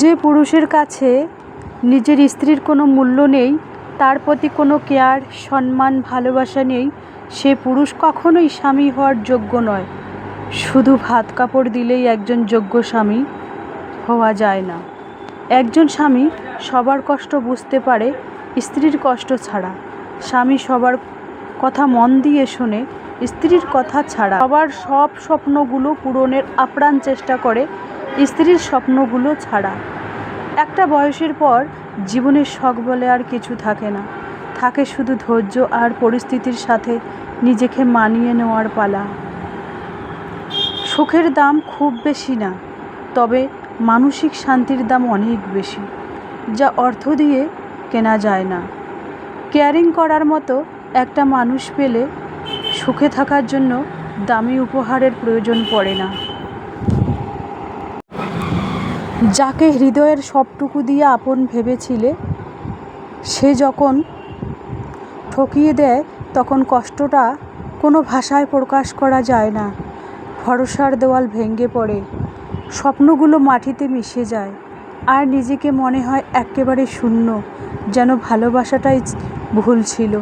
যে পুরুষের কাছে নিজের স্ত্রীর কোনো মূল্য নেই, তার প্রতি কোনো কেয়ার, সম্মান, ভালোবাসা নেই, সে পুরুষ কখনোই স্বামী হওয়ার যোগ্য নয়। শুধু ভাত কাপড় দিলেই একজন যোগ্য স্বামী হওয়া যায় না। একজন স্বামী সবার কষ্ট বুঝতে পারে, স্ত্রীর কষ্ট ছাড়া। স্বামী সবার কথা মন দিয়ে শোনে, স্ত্রীর কথা ছাড়া। সবার সব স্বপ্নগুলো পূরণের আপ্রাণ চেষ্টা করে স্ত্রীর স্বপ্নগুলো ছাড়া। একটা বয়সের পর জীবনের শখ বলে আর কিছু থাকে না। থাকে শুধু ধৈর্য আর পরিস্থিতির সাথে নিজেকে মানিয়ে নেওয়ার পালা। সুখের দাম খুব বেশি না, তবে মানসিক শান্তির দাম অনেক বেশি, যা অর্থ দিয়ে কেনা যায় না। কেয়ারিং করার মতো একটা মানুষ পেলে সুখে থাকার জন্য দামি উপহারের প্রয়োজন পড়ে না। যাকে হৃদয়ের সবটুকু দিয়ে আপন ভেবেছিলে, সে যখন ঠকিয়ে দেয়, তখন কষ্টটা কোনো ভাষায় প্রকাশ করা যায় না। ভরসার দেওয়াল ভেঙে পড়ে, স্বপ্নগুলো মাটিতে মিশে যায়, আর নিজেকে মনে হয় একেবারে শূন্য, যেন ভালোবাসাটাই ভুল ছিল।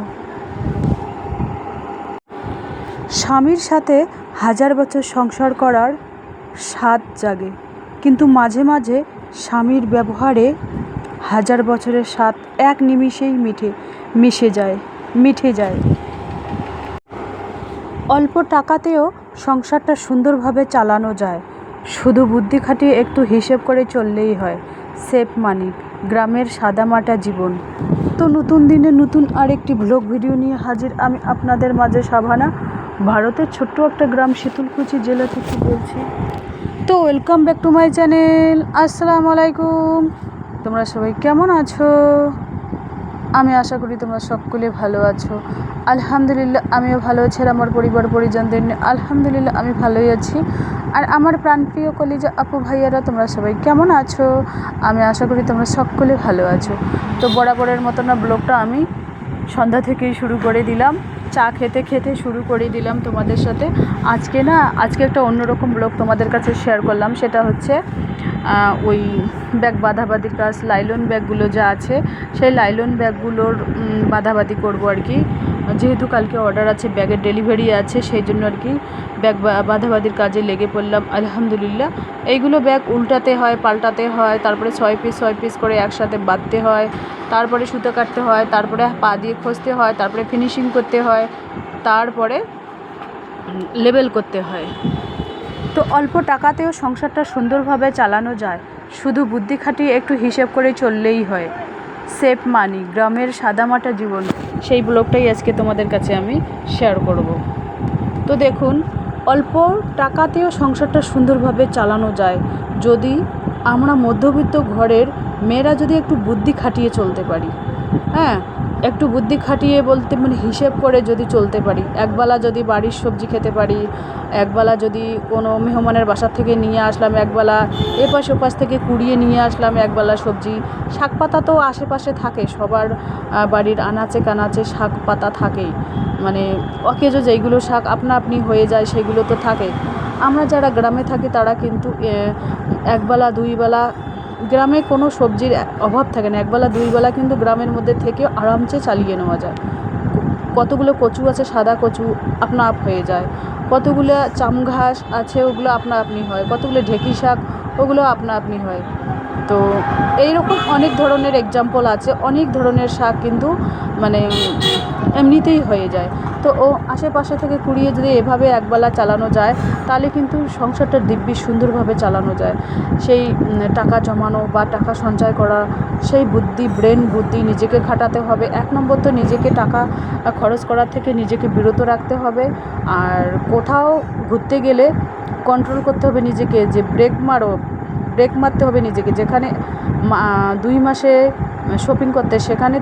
স্বামীর সাথে হাজার বছর সংসার করার স্বাদ জাগে। কিন্তু মাঝে মাঝে স্বামীর ব্যবহারে হাজার বছরের স্বাদ এক নিমিষেই মিঠে, মিশে যায়, মিঠে যায়। অল্প টাকাতেও সংসারটা সুন্দরভাবে চালানো যায়। শুধু বুদ্ধি খাটিয়ে একটু হিসেব করে চললেই হয়। সেফ মানি, গ্রামের সাদামাটা জীবন। তো নতুন দিনে নতুন আরেকটি ব্লগ ভিডিও নিয়ে হাজির আমি আপনাদের মাঝে সাভানা। ভারতের ছোট্ট একটা গ্রাম শীতলকুচি জেলা থেকে বলছি। তো welcome back to my channel আসসালামু আলাইকুম তোমরা সবাই কেমন আছো? আমি আশা করি তোমরা সকলে ভালো আছো। আলহামদুলিল্লাহ, আমিও ভালো আছি আর আমার পরিবার, পরিজনদের নিয়ে আলহামদুলিল্লাহ আমি ভালোই আছি। আর আমার প্রাণপ্রিয় কলিজা আপু ভাইয়ারা, তোমরা সবাই কেমন আছো? আমি আশা করি তোমরা সকলে ভালো আছো। তো বরাবরের মতো না ব্লগটা আমি সন্ধ্যা থেকেই শুরু করে দিলাম। চা খেতে খেতে শুরু করে দিলাম তোমাদের সাথে। আজকে না, আজকে একটা অন্যরকম ব্লগ তোমাদের কাছে শেয়ার করলাম। সেটা হচ্ছে ওই ব্যাগ বাঁধাবাঁধির কাজ লাইলন ব্যাগগুলো যা আছে, সেই লাইলন ব্যাগগুলোর বাঁধাবাঁধি করব আর কি। যেহেতু কালকে অর্ডার আছে ব্যাগের ডেলিভারি আছে, সেই জন্য আর কি ব্যাগ বাঁধাবাঁধির কাজে লেগে পড়লাম, আলহামদুলিল্লাহ। এইগুলো ব্যাগ উল্টাতে হয়, পাল্টাতে হয়, তারপরে ছয় পিস ছয় পিস করে একসাথে বাঁধতে হয়, তারপরে সুতো কাটতে হয়, তারপরে পা দিয়ে খসতে হয়, তারপরে ফিনিশিং করতে হয়, তারপরে লেবেল করতে হয়। তো অল্প টাকাতেও সংসারটা সুন্দরভাবে চালানো যায়, শুধু বুদ্ধি খাটিয়ে একটু হিসেব করে চললেই হয়। সেফ মানি, গ্রামের সাদামাটা জীবন। সেই ব্লগটাই আজকে তোমাদের কাছে আমি শেয়ার করব। তো দেখুন, অল্প টাকাতেও সংসারটা সুন্দরভাবে চালানো যায়। যদি আমরা মধ্যবিত্ত ঘরের মেয়েরা যদি একটু বুদ্ধি খাটিয়ে চলতে পারি। হ্যাঁ একটু বুদ্ধি খাটিয়ে বলতে মানে হিসেব করে যদি চলতে পারি। একবেলা যদি বাড়ির সবজি খেতে পারি, একবেলা যদি কোনো মেহমানের বাসা থেকে নিয়ে আসলাম, একবেলা এপাশ ওপাশ থেকে কুড়িয়ে নিয়ে আসলাম, একবেলা সবজি। শাক পাতা তো আশেপাশে থাকে, সবার বাড়ির আনাচে কানাচে শাক পাতা থাকেই। মানে অকেজো যেইগুলো শাক আপনা আপনি হয়ে যায়, সেগুলো তো থাকে। আমরা যারা গ্রামে থাকি, তারা কিন্তু একবেলা, দুইবেলা গ্রামে কোনো সবজির অভাব থাকে না। একবেলা, দুইবেলা কিন্তু গ্রামের মধ্যে থেকে আরামসে চালিয়ে নেওয়া যায়। কতগুলো কচু আছে, সাদা কচু আপনা আপ হয়ে যায়। কতগুলো চাম ঘাস আছে, ওগুলো আপনা আপনি হয়। কতগুলো ঢেকি শাক, ওগুলো আপনা আপনি হয়। তো এইরকম অনেক ধরনের এক্সাম্পল আছে। অনেক ধরনের শাক কিন্তু মানে এমনিতেই হয়ে যায়। তো ও আশেপাশে থেকে কুড়িয়ে যদি এভাবে একবেলা চালানো যায়, তাহলে কিন্তু সংসারটা দিব্যি সুন্দরভাবে চালানো যায়। সেই টাকা জমানো বা টাকা সঞ্চয় করা, সেই বুদ্ধি, ব্রেন বুদ্ধি নিজেকে খাটাতে হবে। এক নম্বর তো নিজেকে টাকা খরচ করার থেকে নিজেকে বিরত রাখতে হবে। আর কোথাও ঘুরতে গেলে কন্ট্রোল করতে হবে নিজেকে, যে ব্রেক মারো ব্রেক মারতে হবে নিজেকে। যেখানে দুই মাসে শপিং করতে, সেখানে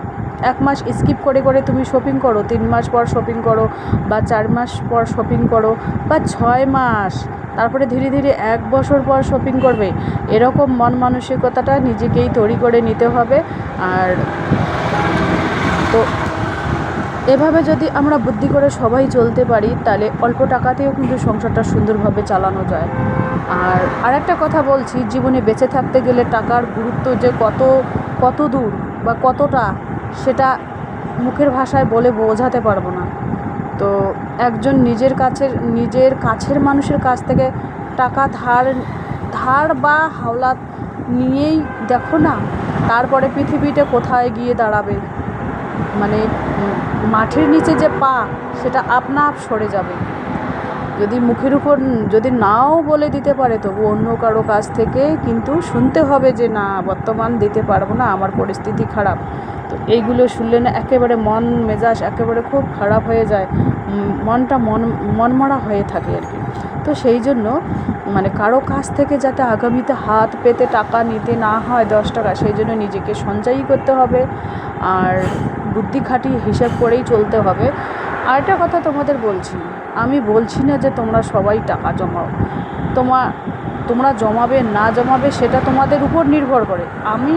এক মাস স্কিপ করে করে তুমি শপিং করো, তিন মাস পর শপিং করো বা চার মাস পর শপিং করো বা ছয় মাস, তারপরে ধীরে ধীরে এক বছর পর শপিং করবে, এরকম মন মানসিকতাটা নিজেকেই তৈরি করে নিতে হবে। আর তো এভাবে যদি আমরা বুদ্ধি করে সবাই চলতে পারি, তাহলে অল্প টাকাতেও কিন্তু সংসারটা সুন্দরভাবে চালানো যায়। আর আরেকটা কথা বলছি, জীবনে বেঁচে থাকতে গেলে টাকার গুরুত্ব যে কত কত দূর বা কতটা সেটা মুখের ভাষায় বলে বোঝাতে পারব না। তো একজন নিজের কাছের নিজের কাছের মানুষের কাছ থেকে টাকা ধার ধার বা হাওলাত নিয়েই দেখো না, তারপরে পৃথিবীটা কোথায় গিয়ে দাঁড়াবে? মানে মাটির নিচে যে পা, সেটা আপনা আপ সরে যাবে। যদি মুখের উপর, যদি নাও বলে দিতে পারে, তবু অন্য কারও কাছ থেকে কিন্তু শুনতে হবে যে, না, বর্তমান দিতে পারব না, আমার পরিস্থিতি খারাপ। তো এইগুলো শুনলে না একেবারে মন, মেজাজ একেবারে খুব খারাপ হয়ে যায়। মনটা মন, মনমরা হয়ে থাকে আর কি। তো সেই জন্য মানে কারও কাছ থেকে যাতে আগামীতে হাত পেতে টাকা নিতে না হয় দশ টাকা, সেই জন্য নিজেকে সঞ্চয়ই করতে হবে। আর বুদ্ধি খাটিয়ে হিসাব করেই চলতে হবে। আর আরেকটা কথা তোমাদের বলছি, আমি বলছি না যে তোমরা সবাই টাকা জমাও। তোমা, তোমরা জমাবে, না জমাবে, সেটা তোমাদের উপর নির্ভর করে। আমি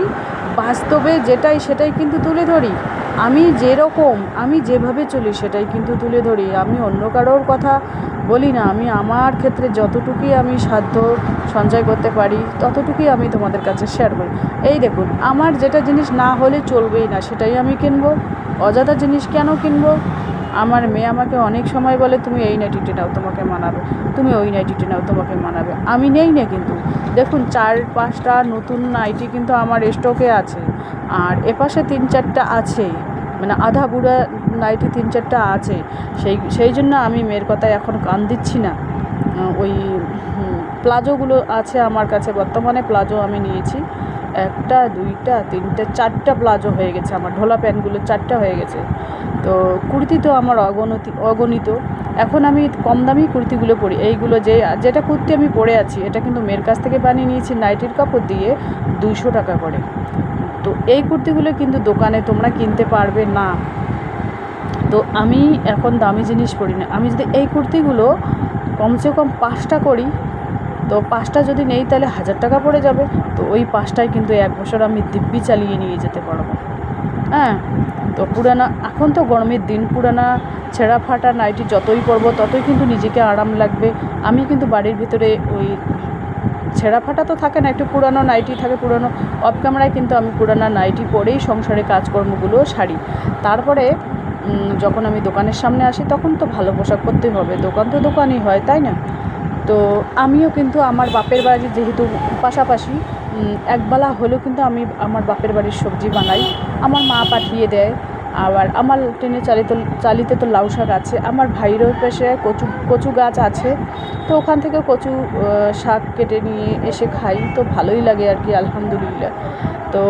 বাস্তবে যেটাই সেটাই কিন্তু তুলে ধরি। আমি যেরকম, আমি যেভাবে চলি সেটাই কিন্তু তুলে ধরি। আমি অন্য কারোর কথা বলি না। আমি আমার ক্ষেত্রে যতটুকুই আমি সাধ্য সঞ্চয় করতে পারি, ততটুকুই আমি তোমাদের কাছে শেয়ার করি। এই দেখুন, আমার যেটা জিনিস না হলে চলবেই না, সেটাই আমি কিনবো। অযথা জিনিস কেন কিনবো? আমার মেয়ে আমাকে অনেক সময় বলে, তুমি এই নাইটিটি নাও, তোমাকে মানাবে। তুমি ওই নাইটিটি নাও, তোমাকে মানাবে। আমি নেই না কিন্তু। দেখুন, চার পাঁচটা নতুন নাইটি কিন্তু আমার স্টকে আছে। আর এপাশে তিন চারটা আছে মানে আধা বুড়া নাইটি তিন চারটা আছে। সেই সেই জন্য আমি মেয়ের কথায় এখন কান দিচ্ছি না। ওই প্লাজোগুলো আছে আমার কাছে, বর্তমানে প্লাজো আমি নিয়েছি। একটা, দুইটা, তিনটে, চারটা প্লাজো হয়ে গেছে। আমার ঢোলা প্যান্টগুলো চারটা হয়ে গেছে। তো কুর্তি তো আমার অগণতি, অগণিত। এখন আমি কম দামি কুর্তিগুলো পরি। এইগুলো যে, যেটা কুর্তি আমি পরে আছি, এটা কিন্তু মেয়ের কাছ থেকে বানিয়ে নিয়েছি নাইটির কাপড় দিয়ে দুইশো টাকা করে। তো এই কুর্তিগুলো কিন্তু দোকানে তোমরা কিনতে পারবে না। তো আমি এখন দামি জিনিস পরি না। আমি যদি এই কুর্তিগুলো কমসে কম পাঁচটা করি তো পাঁচটা যদি নেই তাহলে হাজার টাকা পড়ে যাবে। তো ওই পাঁচটায় কিন্তু এক বছর আমি দিব্যি চালিয়ে নিয়ে যেতে পারব। হ্যাঁ তো পুরানা, এখন তো গরমের দিন, পুরানা ছেঁড়া ফাটা নাইটি যতই পরবো ততই কিন্তু নিজেকে আরাম লাগবে। আমি কিন্তু বাড়ির ভিতরে ওই ছেঁড়া ফাটা তো থাকে না, একটু পুরানো নাইটি থাকে, পুরানো অফ ক্যামেরায় কিন্তু আমি পুরানো নাইটি পরেই সংসারে কাজকর্মগুলো সারি। তারপরে যখন আমি দোকানের সামনে আসি তখন তো ভালো পোশাক পরতে হবে। দোকান তো দোকানই হয়, তাই না? তো আমিও কিন্তু আমার বাপের বাড়ি যেহেতু পাশাপাশি একবেলা হলেও কিন্তু আমি আমার বাপের বাড়ির সবজি বানাই। আমার মা পাঠিয়ে দেয়। আবার আমার ট্রেনে চালিত, চালিতে তো লাউ শাক আছে। আমার ভাইয়েরও পাশে কচু কচু গাছ আছে। তো ওখান থেকে কচু শাক কেটে নিয়ে এসে খাই। তো ভালোই লাগে আর কি, আলহামদুলিল্লাহ। তো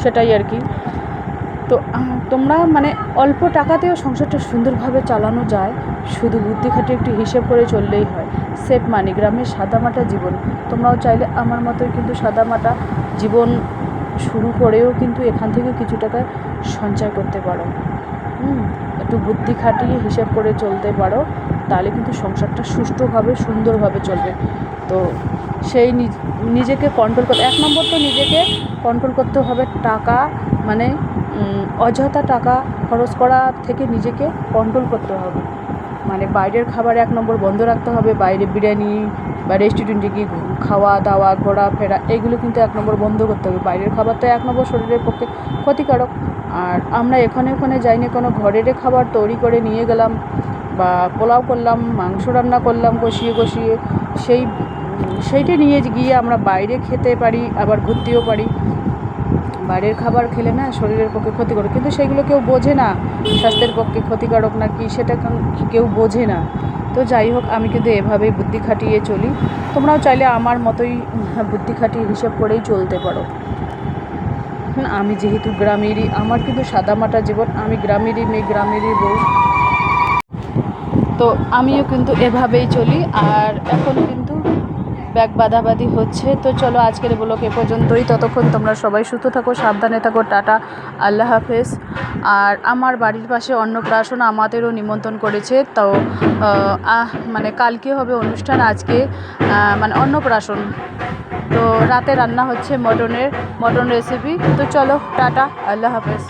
সেটাই আর কি। তো তোমরা মানে অল্প টাকাতেও সংসারটা সুন্দরভাবে চালানো যায়। শুধু বুদ্ধি খাটিয়ে একটু হিসেব করে চললেই হয়। সেফ মানি, গ্রামের সাদামাটা জীবন। তোমরাও চাইলে আমার মতোই কিন্তু সাদামাটা জীবন শুরু করেও কিন্তু এখান থেকে কিছু টাকা সঞ্চয় করতে পারো। একটু বুদ্ধি খাটিয়ে হিসেব করে চলতে পারো, তাহলে কিন্তু সংসারটা সুষ্ঠুভাবে, সুন্দরভাবে চলবে। তো সেই নিজ- নিজেকে কন্ট্রোল করতে এক নম্বর তো নিজেকে কন্ট্রোল করতে হবে টাকা মানে অযথা টাকা খরচ করা থেকে নিজেকে কন্ট্রোল করতে হবে। মানে বাইরের খাবার এক নম্বর বন্ধ রাখতে হবে, বাইরে বিরিয়ানি বা রেস্টুরেন্টে গিয়ে খাওয়া দাওয়া, ঘোরাফেরা, এগুলো কিন্তু এক নম্বর বন্ধ করতে হবে। বাইরের খাবার তো এক নম্বর শরীরের পক্ষে ক্ষতিকারক। আর আমরা এখানে ওখানে যাইনি, কোনো ঘরের খাবার তৈরি করে নিয়ে গেলাম বা পোলাও করলাম, মাংস রান্না করলাম কষিয়ে কষিয়ে, সেই সেইটা নিয়ে গিয়ে আমরা বাইরে খেতে পারি, আবার ঘুরতেও পারি। বাইরের খাবার খেলে না শরীরের পক্ষে ক্ষতিকারক কিন্তু সেগুলো কেউ বোঝে না। স্বাস্থ্যের পক্ষে ক্ষতিকারক না কি সেটা কেউ বোঝে না। তো যাই হোক, আমি কিন্তু এভাবেই বুদ্ধি খাটিয়ে চলি। তোমরাও চাইলে আমার মতোই বুদ্ধি খাটিয়ে হিসেব করেই চলতে পারো। আমি যেহেতু গ্রামেরই, আমার কিন্তু সাদামাটা জীবন, আমি গ্রামেরই মেয়ে, গ্রামেরই বউ। তো আমিও কিন্তু এভাবেই চলি। আর এখন ব্যাগ বাঁধাবাঁধি হচ্ছে। তো চলো আজকের ব্লগ এ পর্যন্তই। ততক্ষণ তোমরা সবাই সুস্থ থাকো, সাবধানে থাকো, টাটা, আল্লাহ হাফেজ। আর আমার বাড়ির পাশে অন্নপ্রাশন আমাদেরও নিমন্ত্রণ করেছে। তো মানে কালকে হবে অনুষ্ঠান আজকে মানে অন্নপ্রাশন। তো রাতে রান্না হচ্ছে মটনের, মটন রেসিপি তো চলো, টাটা, আল্লাহ হাফেজ।